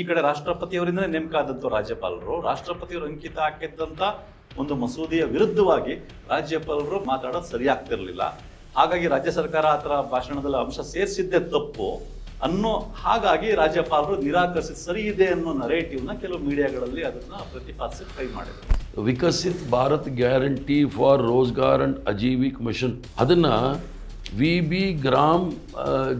ಈ ಕಡೆ ರಾಷ್ಟ್ರಪತಿಯವರಿಂದಲೇ ನೇಮಕ ಆದಂತ ರಾಜ್ಯಪಾಲರು, ರಾಷ್ಟ್ರಪತಿಯವರು ಅಂಕಿತ ಹಾಕಿದ್ದಂತ ಒಂದು ಮಸೂದೆಯ ವಿರುದ್ಧವಾಗಿ ರಾಜ್ಯಪಾಲರು ಮಾತಾಡೋದು ಸರಿಯಾಗ್ತಿರಲಿಲ್ಲ. ಹಾಗಾಗಿ ರಾಜ್ಯ ಸರ್ಕಾರ ಆತರ ಭಾಷಣದಲ್ಲಿ ಅಂಶ ಸೇರಿಸಿದ್ದೇ ತಪ್ಪು. ಅನ್ನೋ ಹಾಗಾಗಿ ರಾಜ್ಯಪಾಲರು ನಿರಾಕರಿಸಿದ ಸರಿ ಇದೆ ಅನ್ನೋ ನರೇಟಿವ್ನ ಕೆಲವು ಮೀಡಿಯಾಗಳಲ್ಲಿ ಅದನ್ನ ಪ್ರತಿಪಾದಿಸಿ ಟ್ರೈ ಮಾಡಿದ್ರು. Viksit Bharat guarantee for Rozgar and Aajeevika mission. ಅದನ್ನ V B Gram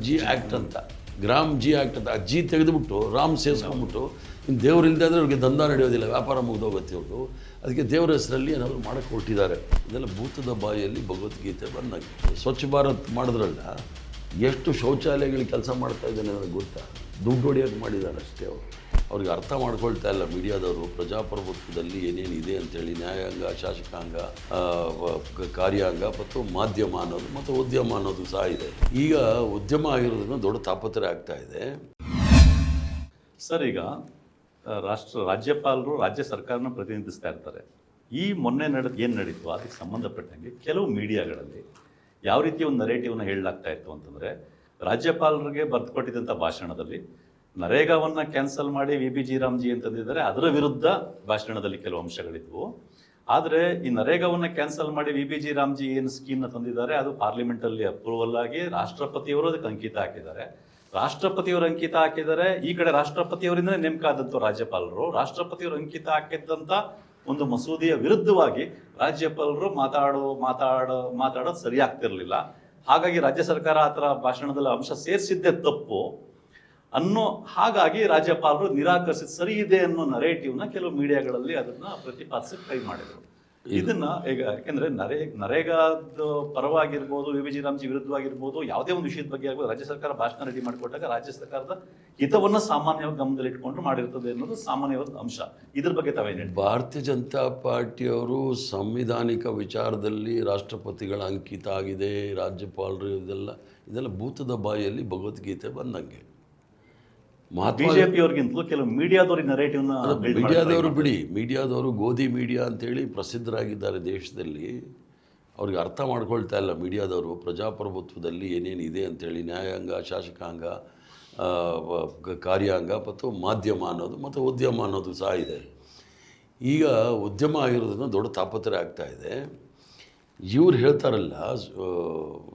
G act ಅಂತ. ಗ್ರಾಮ್ ಜಿ ಆಗ್ತದೆ. ಆ ಜಿ ತೆಗೆದುಬಿಟ್ಟು, ರಾಮ್ ಸೇರಿಸ್ಕೊಂಡ್ಬಿಟ್ಟು ಇನ್ನು ದೇವ್ರು ಇಲ್ಲದೆ ಅಂದರೆ ಅವ್ರಿಗೆ ದಂಧ ನಡೆಯೋದಿಲ್ಲ, ವ್ಯಾಪಾರ ಮುಗ್ದೋಗುತ್ತೆ ಅವರು ಅದಕ್ಕೆ ದೇವರ ಹೆಸರಲ್ಲಿ ಏನಾದರೂ ಮಾಡಕ್ಕೆ ಹೊರಟಿದ್ದಾರೆ. ಇದೆಲ್ಲ ಭೂತದ ಬಾಯಿಯಲ್ಲಿ ಭಗವದ್ಗೀತೆ ಬಂದಾಗ ಸ್ವಚ್ಛ ಭಾರತ್ ಮಾಡಿದ್ರಲ್ಲ, ಎಷ್ಟು ಶೌಚಾಲಯಗಳಿಗೆ ಕೆಲಸ ಮಾಡ್ತಾ ಇದ್ದಾನೆ ನನಗೆ ಗೊತ್ತಾ? ದುಡ್ಡು ಹೊಡೆಯೋದು ಮಾಡಿದ್ದಾರೆ ಅಷ್ಟೇ ಅವರು. ಅವ್ರಿಗೆ ಅರ್ಥ ಮಾಡ್ಕೊಳ್ತಾ ಇಲ್ಲ ಮೀಡಿಯಾದವರು, ಪ್ರಜಾಪ್ರಭುತ್ವದಲ್ಲಿ ಏನೇನು ಇದೆ ಅಂತೇಳಿ, ನ್ಯಾಯಾಂಗ, ಶಾಸಕಾಂಗ ಕಾರ್ಯಾಂಗ ಮತ್ತು ಮಾಧ್ಯಮ ಅನ್ನೋದು ಮತ್ತು ಉದ್ಯಮ ಅನ್ನೋದು ಸಹ ಇದೆ. ಈಗ ಉದ್ಯಮ ಆಗಿರೋದನ್ನು ದೊಡ್ಡ ತಾಪತ್ರೆ ಆಗ್ತಾ ಇದೆ. ಸರ್, ಈಗ ರಾಷ್ಟ್ರ, ರಾಜ್ಯಪಾಲರು ರಾಜ್ಯ ಸರ್ಕಾರನ ಪ್ರತಿನಿಧಿಸ್ತಾ ಇರ್ತಾರೆ. ಈ ಮೊನ್ನೆ ನಡೆದು, ಏನು ನಡೀತು? ಅದಕ್ಕೆ ಸಂಬಂಧಪಟ್ಟಂಗೆ ಕೆಲವು ಮೀಡಿಯಾಗಳಲ್ಲಿ ಯಾವ ರೀತಿ ಒಂದು ನರೇಟಿವ್ನ ಹೇಳಲಾಗ್ತಾ ಇತ್ತು ಅಂತಂದರೆ, ರಾಜ್ಯಪಾಲರಿಗೆ ಬರೆದುಕೊಟ್ಟಿದ್ದಂಥ ಭಾಷಣದಲ್ಲಿ ನರೇಗಾವನ್ನ ಕ್ಯಾನ್ಸಲ್ ಮಾಡಿ ವಿ ಬಿ ಜಿ ರಾಮ್ಜಿ ಅಂತಂದಿದ್ದಾರೆ, ಅದರ ವಿರುದ್ಧ ಭಾಷಣದಲ್ಲಿ ಕೆಲವು ಅಂಶಗಳಿದ್ವು. ಆದರೆ ಈ ನರೇಗಾವನ್ನ ಕ್ಯಾನ್ಸಲ್ ಮಾಡಿ ವಿ ಬಿ ಜಿ ರಾಮ್ಜಿ ಏನು ಸ್ಕೀಮ್ನ ತಂದಿದ್ದಾರೆ, ಅದು ಪಾರ್ಲಿಮೆಂಟಲ್ಲಿ ಅಪ್ರೂವಲ್ ಆಗಿ ರಾಷ್ಟ್ರಪತಿಯವರು ಅದಕ್ಕೆ ಅಂಕಿತ ಹಾಕಿದ್ದಾರೆ. ರಾಷ್ಟ್ರಪತಿಯವರು ಅಂಕಿತ ಹಾಕಿದ್ದಾರೆ, ಈ ಕಡೆ ರಾಷ್ಟ್ರಪತಿಯವರಿಂದ ನೇಮಕ ಆದಂತ ರಾಜ್ಯಪಾಲರು, ರಾಷ್ಟ್ರಪತಿಯವರು ಅಂಕಿತ ಹಾಕಿದ್ದಂಥ ಒಂದು ಮಸೂದೆಯ ವಿರುದ್ಧವಾಗಿ ರಾಜ್ಯಪಾಲರು ಮಾತಾಡೋ ಮಾತಾಡೋ, ಮಾತಾಡೋದು ಸರಿಯಾಗ್ತಿರಲಿಲ್ಲ. ಹಾಗಾಗಿ ರಾಜ್ಯ ಸರ್ಕಾರ ಆತರ ಭಾಷಣದಲ್ಲಿ ಅಂಶ ಸೇರಿಸಿದ್ದೇ ತಪ್ಪು. ಅನ್ನೋ ಹಾಗಾಗಿ ರಾಜ್ಯಪಾಲರು ನಿರಾಕರಿಸಿದ ಸರಿ ಇದೆ ಅನ್ನೋ ನರೇಟಿವ್ನ ಕೆಲವು ಮೀಡಿಯಾಗಳಲ್ಲಿ ಅದನ್ನ ಪ್ರತಿಪಾದಿಸಿ ಟ್ರೈ ಮಾಡಿದ್ರು. ಇದನ್ನ ಈಗ ಯಾಕೆಂದ್ರೆ ನರೇ ನರೇಗಾದ ಪರವಾಗಿರ್ಬೋದು ವಿ ಜಿ ರಾಮ್ಜಿ ವಿರುದ್ಧವಾಗಿರ್ಬೋದು ಯಾವುದೇ ಒಂದು ವಿಷಯದ ಬಗ್ಗೆ ಆಗ್ಬೋದು ರಾಜ್ಯ ಸರ್ಕಾರ ಭಾಷಣ ರೆಡಿ ಮಾಡಿಕೊಟ್ಟಾಗ ರಾಜ್ಯ ಸರ್ಕಾರದ ಹಿತವನ್ನ ಸಾಮಾನ್ಯವಾಗಿ ಗಮನದಲ್ಲಿ ಇಟ್ಕೊಂಡು ಮಾಡಿರ್ತದೆ ಅನ್ನೋದು ಸಾಮಾನ್ಯವಾದ ಅಂಶ. ಇದ್ರ ಬಗ್ಗೆ ತಾವೇನು? ಭಾರತೀಯ ಜನತಾ ಪಾರ್ಟಿಯವರು ಸಂವಿಧಾನಿಕ ವಿಚಾರದಲ್ಲಿ ರಾಷ್ಟ್ರಪತಿಗಳ ಅಂಕಿತ ಆಗಿದೆ ರಾಜ್ಯಪಾಲರು ಇದೆಲ್ಲ ಇದೆಲ್ಲ ಭೂತದ ಬಾಯಲ್ಲಿ ಭಗವದ್ಗೀತೆ ಬಂದಂಗೆ. ಮಹಾತ್ಮ ಬಿಜೆಪಿ ಅವ್ರಿಗಿಂತಲೂ ಕೆಲವು ಮೀಡಿಯಾದವ್ರಿಗೆ ನರೇಟಿವ್ನ ಮೀಡಿಯಾದವರು ಬಿಡಿ. ಮೀಡಿಯಾದವರು ಗೋಧಿ ಮೀಡಿಯಾ ಅಂತೇಳಿ ಪ್ರಸಿದ್ಧರಾಗಿದ್ದಾರೆ ದೇಶದಲ್ಲಿ. ಅವ್ರಿಗೆ ಅರ್ಥ ಮಾಡ್ಕೊಳ್ತಾ ಇಲ್ಲ ಮೀಡಿಯಾದವರು. ಪ್ರಜಾಪ್ರಭುತ್ವದಲ್ಲಿ ಏನೇನು ಇದೆ ಅಂತೇಳಿ ನ್ಯಾಯಾಂಗ ಶಾಸಕಾಂಗ ಕಾರ್ಯಾಂಗ ಮತ್ತು ಮಾಧ್ಯಮ ಅನ್ನೋದು ಮತ್ತು ಉದ್ಯಮ ಅನ್ನೋದು ಸಹ ಇದೆ. ಈಗ ಉದ್ಯಮ ಆಗಿರೋದನ್ನು ದೊಡ್ಡ ತಾಪತ್ರೆ ಆಗ್ತಾ ಇದೆ. ಇವ್ರು ಹೇಳ್ತಾರಲ್ಲ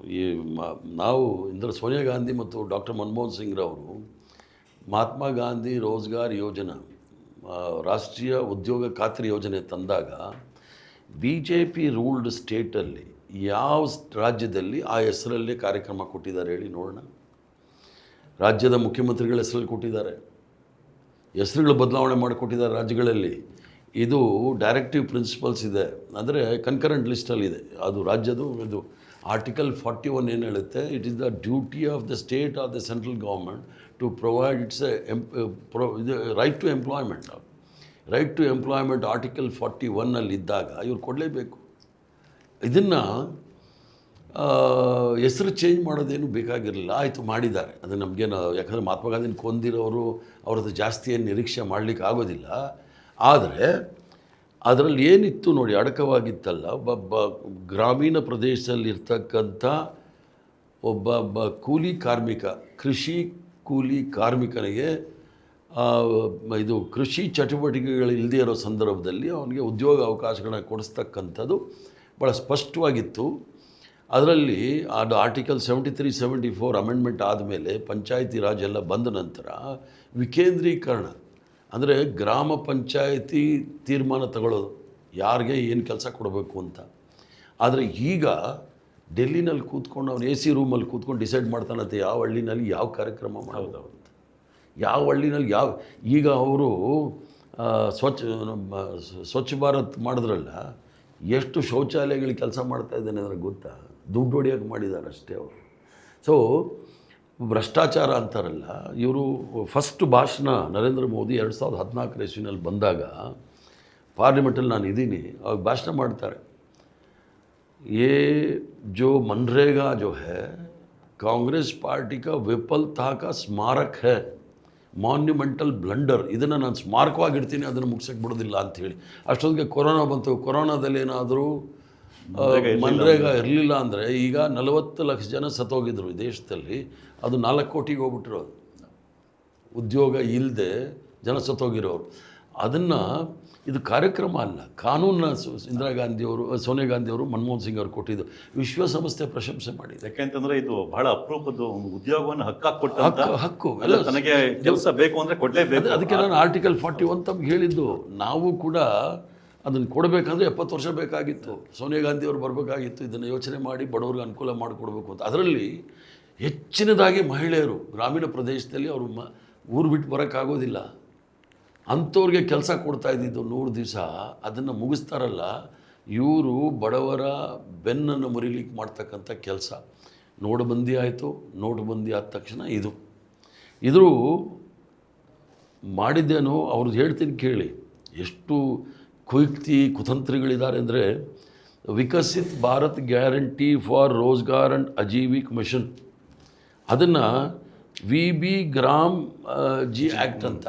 ಈ ಮ- ನಾವು ಇಂದ್ರ ಸೋನಿಯಾ ಗಾಂಧಿ ಮತ್ತು ಡಾಕ್ಟರ್ ಮನಮೋಹನ್ ಸಿಂಗ್ರವರು ಮಹಾತ್ಮ ಗಾಂಧಿ ರೋಜ್ಗಾರ್ ಯೋಜನೆ ರಾಷ್ಟ್ರೀಯ ಉದ್ಯೋಗ ಖಾತ್ರಿ ಯೋಜನೆ ತಂದಾಗ ಬಿ ಜೆ ಪಿ ರೂಲ್ಡ್ ಸ್ಟೇಟಲ್ಲಿ ಯಾವ ರಾಜ್ಯದಲ್ಲಿ ಆ ಹೆಸರಲ್ಲೇ ಕಾರ್ಯಕ್ರಮ ಕೊಟ್ಟಿದ್ದಾರೆ ಹೇಳಿ ನೋಡೋಣ. ರಾಜ್ಯದ ಮುಖ್ಯಮಂತ್ರಿಗಳ ಹೆಸರಲ್ಲಿ ಕೊಟ್ಟಿದ್ದಾರೆ. ಹೆಸರುಗಳು ಬದಲಾವಣೆ ಮಾಡಿಕೊಟ್ಟಿದ್ದಾರೆ ರಾಜ್ಯಗಳಲ್ಲಿ. ಇದು ಡೈರೆಕ್ಟಿವ್ ಪ್ರಿನ್ಸಿಪಲ್ಸ್ ಇದೆ. ಅಂದರೆ ಕನ್ಕರೆಂಟ್ ಲಿಸ್ಟಲ್ಲಿದೆ ಅದು ರಾಜ್ಯದು ಇದು ಆರ್ಟಿಕಲ್ ಫಾರ್ಟಿ ಒನ್ ಏನು ಹೇಳುತ್ತೆ? It is the duty of the state of the central government to provide its ಇದು right to employment right to employment article forty ಒನ್ನಲ್ಲಿ ಇದ್ದಾಗ ಇವ್ರು ಕೊಡಲೇಬೇಕು. ಇದನ್ನು ಹೆಸರು ಚೇಂಜ್ ಮಾಡೋದೇನು ಬೇಕಾಗಿರಲಿಲ್ಲ. ಆಯಿತು, ಮಾಡಿದ್ದಾರೆ. ಅದು ನಮಗೇನು, ಯಾಕಂದರೆ ಮಹಾತ್ಮ ಗಾಂಧಿನ ಕೊಂದಿರೋರು ಅವ್ರದ್ದು ಜಾಸ್ತಿ ಏನು ನಿರೀಕ್ಷೆ ಮಾಡಲಿಕ್ಕೆ ಆಗೋದಿಲ್ಲ ಆದರೆ ಅದರಲ್ಲಿ ಏನಿತ್ತು ನೋಡಿ, ಅಡಕವಾಗಿತ್ತಲ್ಲ, ಒಬ್ಬ ಗ್ರಾಮೀಣ ಪ್ರದೇಶದಲ್ಲಿ ಇರ್ತಕ್ಕಂಥ ಒಬ್ಬ ಬ ಕೂಲಿ ಕಾರ್ಮಿಕ, ಕೃಷಿ ಕೂಲಿ ಕಾರ್ಮಿಕನಿಗೆ ಇದು ಕೃಷಿ ಚಟುವಟಿಕೆಗಳು ಇಲ್ಲದೇ ಇರೋ ಸಂದರ್ಭದಲ್ಲಿ ಅವನಿಗೆ ಉದ್ಯೋಗ ಅವಕಾಶಗಳನ್ನ ಕೊಡಿಸ್ತಕ್ಕಂಥದ್ದು ಭಾಳ ಸ್ಪಷ್ಟವಾಗಿತ್ತು. ಅದರಲ್ಲಿ ಅದು article seventy three seventy four amendment ಆದಮೇಲೆ ಪಂಚಾಯತಿ ರಾಜ್ ಎಲ್ಲ ಬಂದ ನಂತರ ವಿಕೇಂದ್ರೀಕರಣ ಅಂದರೆ ಗ್ರಾಮ ಪಂಚಾಯಿತಿ ತೀರ್ಮಾನ ತಗೊಳ್ಳೋದು. ಯಾರಿಗೆ ಏನು ಕೆಲಸ ಕೊಡಬೇಕು ಅಂತ. ಆದರೆ ಈಗ ಡೆಲ್ಲಿನಲ್ಲಿ ಕೂತ್ಕೊಂಡು ಅವ್ನು ಎ ಸಿ ರೂಮಲ್ಲಿ ಕೂತ್ಕೊಂಡು ಡಿಸೈಡ್ ಮಾಡ್ತಾನಂತೆ ಯಾವ ಹಳ್ಳಿನಲ್ಲಿ ಯಾವ ಕಾರ್ಯಕ್ರಮ ಮಾಡೋದು ಅಂತ. ಯಾವ ಹಳ್ಳಿನಲ್ಲಿ ಯಾವ ಈಗ ಅವರು ಸ್ವಚ್ಛ ಸ್ವಚ್ಛ ಭಾರತ್ ಮಾಡಿದ್ರಲ್ಲ ಎಷ್ಟು ಶೌಚಾಲಯಗಳಿಗೆ ಕೆಲಸ ಮಾಡ್ತಾ ಇದ್ದಾನೆ ಅಂದರೆ ಗೊತ್ತಾ? ದುಡ್ಡು ಹೊಡಿಯೋಕೆ ಮಾಡಿದ್ದಾರೆ ಅಷ್ಟೇ ಅವರು. ಸೊ ಭ್ರಷ್ಟಾಚಾರ ಅಂತಾರಲ್ಲ, ಇವರು ಫಸ್ಟ್ ಭಾಷಣ ನರೇಂದ್ರ ಮೋದಿ ಎರಡು ಸಾವಿರದ ಹದಿನಾಲ್ಕರ ಇಸ್ವಿನಲ್ಲಿ ಬಂದಾಗ, ಪಾರ್ಲಿಮೆಂಟಲ್ಲಿ ನಾನು ಇದ್ದೀನಿ ಅವಾಗ ಭಾಷಣ ಮಾಡ್ತಾರೆ. ಏ ಜೋ ಮನ್ರೇಗಾ ಜೋ ಹೇ, ಕಾಂಗ್ರೆಸ್ ಪಾರ್ಟಿ ಕಾ ವಿಫಲ್ತಾ ಕಾ ಸ್ಮಾರಕ್ ಹೇ ಮಾನ್ಯುಮೆಂಟಲ್ ಬ್ಲಂಡರ್ ಇದನ್ನು ನಾನು ಸ್ಮಾರಕವಾಗಿರ್ತೀನಿ ಅದನ್ನು ಮುಗಿಸೋಕ್ಕೆ ಬಿಡೋದಿಲ್ಲ ಅಂಥೇಳಿ ಅಷ್ಟೊತ್ತಿಗೆ ಕೊರೋನಾ ಬಂತು. ಕೊರೋನಾದಲ್ಲಿ ಏನಾದರೂ ಮನ್ರೇಗಾ ಇರಲಿಲ್ಲ ಅಂದರೆ. ಈಗ ನಲವತ್ತು ಲಕ್ಷ ಜನ ಸತ್ತೋಗಿದ್ರು ಈ ದೇಶದಲ್ಲಿ ಅದು ನಾಲ್ಕು ಕೋಟಿಗೆ ಹೋಗ್ಬಿಟ್ಟಿರೋದು ಉದ್ಯೋಗ ಇಲ್ಲದೆ ಜನ ಸತ್ತೋಗಿರೋರು. ಅದನ್ನು ಇದು ಕಾರ್ಯಕ್ರಮ ಅಲ್ಲ ಕಾನೂನ ಸು- ಇಂದಿರಾ ಗಾಂಧಿಯವರು ಸೋನಿಯಾ ಗಾಂಧಿಯವರು ಮನಮೋಹನ್ ಸಿಂಗ್ ಅವರು ಕೊಟ್ಟಿದ್ದು. ವಿಶ್ವಸಂಸ್ಥೆ ಪ್ರಶಂಸೆ ಮಾಡಿದೆ. ಯಾಕೆಂತಂದ್ರೆ ಇದು ಬಹಳ ಅಪರೂಪದ ಒಂದು ಉದ್ಯೋಗವನ್ನು ಹಕ್ಕಾಗಿ ಕೊಟ್ಟಂತ ಹಕ್ಕು ಎಲ್ಲ ಅಲ್ಲ, ತನಗೆ ಕೆಲಸ ಬೇಕು ಅಂದರೆ ಕೊಡಲೇಬೇಕು. ಅದೇ- ಅದಕ್ಕೆ ನಾನು ಆರ್ಟಿಕಲ್ ಫಾರ್ಟಿ ಒನ್ ತಮ್ಗೆ ಹೇಳಿದ್ದು. ನಾವು ಕೂಡ ಅದನ್ನು ಕೊಡಬೇಕಂದ್ರೆ ಎಪ್ಪತ್ತು ವರ್ಷ ಬೇಕಾಗಿತ್ತು. ಸೋನಿಯಾ ಗಾಂಧಿ ಅವರು ಬರಬೇಕಾಗಿತ್ತು. ಇದನ್ನು ಯೋಚನೆ ಮಾಡಿ ಬಡವ್ರಿಗೆ ಅನುಕೂಲ ಮಾಡಿಕೊಡ್ಬೇಕು ಅಂತ. ಅದರಲ್ಲಿ ಹೆಚ್ಚಿನದಾಗಿ ಮಹಿಳೆಯರು ಗ್ರಾಮೀಣ ಪ್ರದೇಶದಲ್ಲಿ ಅವರು ಮ, ಊರು ಬಿಟ್ಟು ಬರೋಕ್ಕಾಗೋದಿಲ್ಲ. ಅಂಥವ್ರಿಗೆ ಕೆಲಸ ಕೊಡ್ತಾ ಇದ್ದಿದ್ದು ನೂರು ದಿವಸ, ಅದನ್ನು ಮುಗಿಸ್ತಾರಲ್ಲ, ಇವರು ಬಡವರ ಬೆನ್ನನ್ನು ಮುರಿಲಿಕ್ಕೆ ಮಾಡ್ತಕ್ಕಂಥ ಕೆಲಸ. ನೋಟುಬಂದಿ ಆಯಿತು ನೋಟುಬಂದಿ ಆದ ತಕ್ಷಣ ಇದು. ಇದ್ರೂ ಮಾಡಿದ್ದೇನೋ, ಅವ್ರದ್ದು ಹೇಳ್ತೀನಿ ಕೇಳಿ. ಎಷ್ಟು ಕುಯುಕ್ತಿ ಕುತಂತ್ರಿಗಳಿದ್ದಾರೆ ಅಂದರೆ Viksit Bharat guarantee for Rozgar and Aajeevika mission. ಅದನ್ನು V B Gram G act ಅಂತ.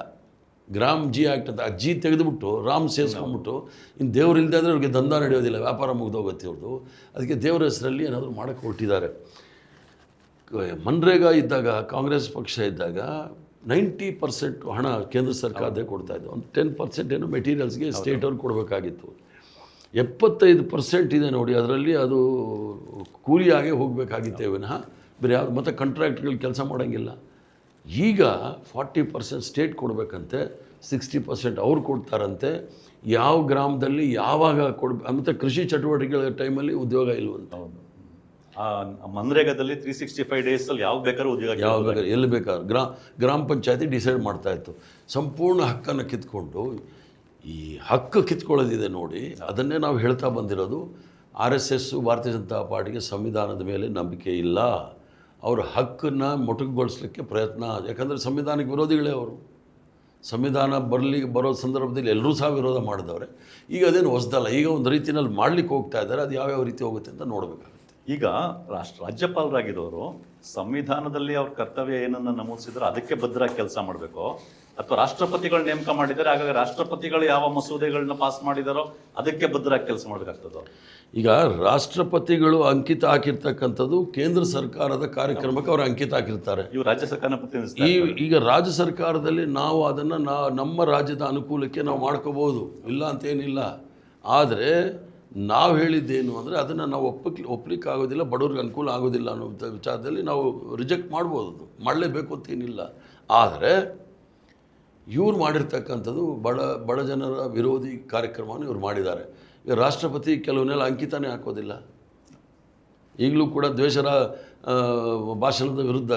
ಗ್ರಾಮ್, ಜಿ ಆ್ಯಕ್ಟ್ ಅಂತ. ಅಜ್ಜಿ ತೆಗೆದುಬಿಟ್ಟು, ರಾಮ್ ಸೇರಿಸ್ಕೊಂಡ್ಬಿಟ್ಟು ಇನ್ನು ದೇವ್ರು ಇಲ್ಲದೆ ಅಂದರೆ ಅವ್ರಿಗೆ ದಂಧ ನಡೆಯೋದಿಲ್ಲ, ವ್ಯಾಪಾರ ಮುಗ್ದೋಗುತ್ತೆ ಅವ್ರದ್ದು ಅದಕ್ಕೆ ದೇವ್ರ ಹೆಸರಲ್ಲಿ ಏನಾದರೂ ಮಾಡೋಕ್ಕೆ ಹೊರಟಿದ್ದಾರೆ ಮನ್ರೇಗಾ ಇದ್ದಾಗ, ಕಾಂಗ್ರೆಸ್ ಪಕ್ಷ ಇದ್ದಾಗ ನೈಂಟಿ ಪರ್ಸೆಂಟ್ ಹಣ ಕೇಂದ್ರ ಸರ್ಕಾರದೇ ಕೊಡ್ತಾ ಇದ್ದು. ಒಂದು ಟೆನ್ ಪರ್ಸೆಂಟ್ ಏನೋ ಮೆಟೀರಿಯಲ್ಸ್ಗೆ ಸ್ಟೇಟ್ ಅವ್ರು ಕೊಡಬೇಕಾಗಿತ್ತು. ಎಪ್ಪತ್ತೈದು ಪರ್ಸೆಂಟ್ ಇದೆ ನೋಡಿ ಅದರಲ್ಲಿ ಅದು ಕೂಲಿಯಾಗೆ ಹೋಗಬೇಕಾಗಿತ್ತೆ ವಿನಃ. ಬೇರೆ ಯಾವ್ದು ಮತ್ತು ಕಾಂಟ್ರಾಕ್ಟ್ಗಳು ಕೆಲಸ ಮಾಡೋಂಗಿಲ್ಲ. ಈಗ ಫಾರ್ಟಿ ಪರ್ಸೆಂಟ್ ಸ್ಟೇಟ್ ಕೊಡಬೇಕಂತೆ ಸಿಕ್ಸ್ಟಿ ಪರ್ಸೆಂಟ್ ಅವ್ರು ಕೊಡ್ತಾರಂತೆ. ಯಾವ ಗ್ರಾಮದಲ್ಲಿ ಯಾವಾಗ ಕೊಡ ಮತ್ತು ಕೃಷಿ ಚಟುವಟಿಕೆಗಳ ಟೈಮಲ್ಲಿ ಉದ್ಯೋಗ ಇಲ್ವಂತ. ಮನ್ರೇಗಾದಲ್ಲಿ ತ್ರೀ ಸಿಕ್ಸ್ಟಿ ಫೈವ್ ಡೇಸಲ್ಲಿ ಯಾವ ಬೇಕಾದ್ರೂ ಉದ್ಯೋಗ ಯಾವ ಬೇಕಾದ್ರೆ ಎಲ್ಲಿ ಬೇಕಾದ್ರೆ ಗ್ರಾ ಗ್ರಾಮ ಪಂಚಾಯತಿ ಡಿಸೈಡ್ ಮಾಡ್ತಾ ಇತ್ತು. ಸಂಪೂರ್ಣ ಹಕ್ಕನ್ನು ಕಿತ್ಕೊಂಡು ಈ ಹಕ್ಕು ಕಿತ್ಕೊಳ್ಳೋದಿದೆ ನೋಡಿ ಅದನ್ನೇ ನಾವು ಹೇಳ್ತಾ ಬಂದಿರೋದು ಆರ್ ಎಸ್ ಎಸ್ಸು ಭಾರತೀಯ ಜನತಾ ಪಾರ್ಟಿಗೆ ಸಂವಿಧಾನದ ಮೇಲೆ ನಂಬಿಕೆ ಇಲ್ಲ. ಅವರ ಹಕ್ಕನ್ನು ಮೊಟಕುಗೊಳಿಸ್ಲಿಕ್ಕೆ ಪ್ರಯತ್ನ ಯಾಕಂದರೆ ಸಂವಿಧಾನಕ್ಕೆ ವಿರೋಧಿಗಳೇ ಅವರು. ಸಂವಿಧಾನ ಬರಲಿ ಬರೋ ಸಂದರ್ಭದಲ್ಲಿ ಎಲ್ಲರೂ ಸಹ ವಿರೋಧ ಮಾಡಿದವ್ರೆ. ಈಗ ಅದೇನು ಹೊಸದಲ್ಲ ಈಗ ಒಂದು ರೀತಿಯಲ್ಲಿ ಮಾಡ್ಲಿಕ್ಕೆ ಹೋಗ್ತಾ ಇದ್ದಾರೆ ಅದು ಯಾವ್ಯಾವ ರೀತಿ ಹೋಗುತ್ತೆ ಅಂತ ನೋಡಬೇಕಾಗುತ್ತೆ ಈಗ ರಾಷ್ಟ್ರ ರಾಜ್ಯಪಾಲರಾಗಿದ್ದವರು ಸಂವಿಧಾನದಲ್ಲಿ ಅವ್ರ ಕರ್ತವ್ಯ ಏನನ್ನ ನಮೂದಿಸಿದ್ರೆ ಅದಕ್ಕೆ ಬದ್ಧರಾಗಿ ಕೆಲಸ ಮಾಡಬೇಕು? ಅಥವಾ ರಾಷ್ಟ್ರಪತಿಗಳು ನೇಮಕ ಮಾಡಿದ್ದಾರೆ ಹಾಗಾಗಿ ರಾಷ್ಟ್ರಪತಿಗಳು ಯಾವ ಮಸೂದೆಗಳನ್ನ ಪಾಸ್ ಮಾಡಿದಾರೋ ಅದಕ್ಕೆ ಬದ್ಧರಾಗಿ ಕೆಲಸ ಮಾಡಬೇಕಾಗ್ತದೆ? ಈಗ ರಾಷ್ಟ್ರಪತಿಗಳು ಅಂಕಿತ ಹಾಕಿರ್ತಕ್ಕಂಥದ್ದು ಕೇಂದ್ರ ಸರ್ಕಾರದ ಕಾರ್ಯಕ್ರಮಕ್ಕೆ ಅವರು ಅಂಕಿತ ಹಾಕಿರ್ತಾರೆ. ಇವು ರಾಜ್ಯ ಸರ್ಕಾರ ಈ ಈಗ ರಾಜ್ಯ ಸರ್ಕಾರದಲ್ಲಿ ನಾವು ಅದನ್ನು ನಾ ನಮ್ಮ ರಾಜ್ಯದ ಅನುಕೂಲಕ್ಕೆ ನಾವು ಮಾಡ್ಕೋಬೋದು ಇಲ್ಲ ಅಂತೇನಿಲ್ಲ ಆದರೆ ನಾವು ಹೇಳಿದ್ದೇನು ಅಂದರೆ ಅದನ್ನು ನಾವು ಒಪ್ಪಕ್ಕೆ ಒಪ್ಪಲಿಕ್ಕೆ ಆಗೋದಿಲ್ಲ ಬಡವ್ರಿಗೆ ಅನುಕೂಲ ಆಗೋದಿಲ್ಲ ಅನ್ನೋ ವಿಚಾರದಲ್ಲಿ ನಾವು ರಿಜೆಕ್ಟ್ ಮಾಡ್ಬೋದು ಅದು. ಮಾಡಲೇಬೇಕು ಅಂತೇನಿಲ್ಲ ಆದರೆ ಇವ್ರು ಮಾಡಿರ್ತಕ್ಕಂಥದ್ದು ಬಡ ಬಡ ಜನರ ವಿರೋಧಿ ಕಾರ್ಯಕ್ರಮವನ್ನು ಇವ್ರು ಮಾಡಿದ್ದಾರೆ. ಈಗ ರಾಷ್ಟ್ರಪತಿ ಕೆಲವನ್ನೆಲ್ಲ ಅಂಕಿತಾನೇ ಹಾಕೋದಿಲ್ಲ. ಈಗಲೂ ಕೂಡ ದ್ವೇಷರ ಭಾಷಣದ ವಿರುದ್ಧ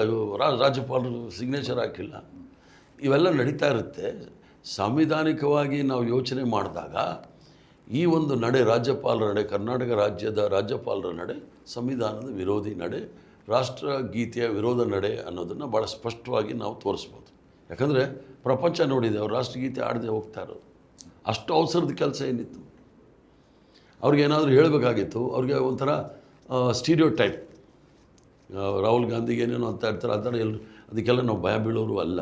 ರಾಜ್ಯಪಾಲರು ಸಿಗ್ನೇಚರ್ ಹಾಕಿಲ್ಲ. ಇವೆಲ್ಲ ನಡೀತಾ ಇರುತ್ತೆ. ಸಾಂವಿಧಾನಿಕವಾಗಿ ನಾವು ಯೋಚನೆ ಮಾಡಿದಾಗ ಈ ಒಂದು ನಡೆ ರಾಜ್ಯಪಾಲರ ನಡೆ, ಕರ್ನಾಟಕ ರಾಜ್ಯದ ರಾಜ್ಯಪಾಲರ ನಡೆ, ಸಂವಿಧಾನದ ವಿರೋಧಿ ನಡೆ ರಾಷ್ಟ್ರಗೀತೆಯ ವಿರೋಧ ನಡೆ ಅನ್ನೋದನ್ನು ಭಾಳ ಸ್ಪಷ್ಟವಾಗಿ ನಾವು ತೋರಿಸ್ಬೋದು. ಯಾಕಂದರೆ ಪ್ರಪಂಚ ನೋಡಿದೆ, ಅವ್ರು ರಾಷ್ಟ್ರಗೀತೆ ಆಡದೆ ಹೋಗ್ತಾ ಇರೋದು. ಅಷ್ಟು ಅವಸರದ ಕೆಲಸ ಏನಿತ್ತು? ಅವ್ರಿಗೇನಾದರೂ ಹೇಳಬೇಕಾಗಿತ್ತು? ಅವ್ರಿಗೆ ಒಂಥರ ಸ್ಟೀರಿಯೋ ಟೈಪ್ ರಾಹುಲ್ ಗಾಂಧಿಗೆ ಏನೇನೋ ಅಂತ ಇರ್ತಾರೆ ಅದನ್ನು ಎಲ್ಲ ಅದಕ್ಕೆಲ್ಲ ನಾವು ಭಯ ಬೀಳೋರು ಅಲ್ಲ.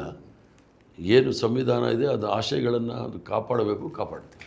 ಏನು ಸಂವಿಧಾನ ಇದೆ, ಅದು ಆಶಯಗಳನ್ನು ಕಾಪಾಡಬೇಕು, ಕಾಪಾಡ್ತೀವಿ.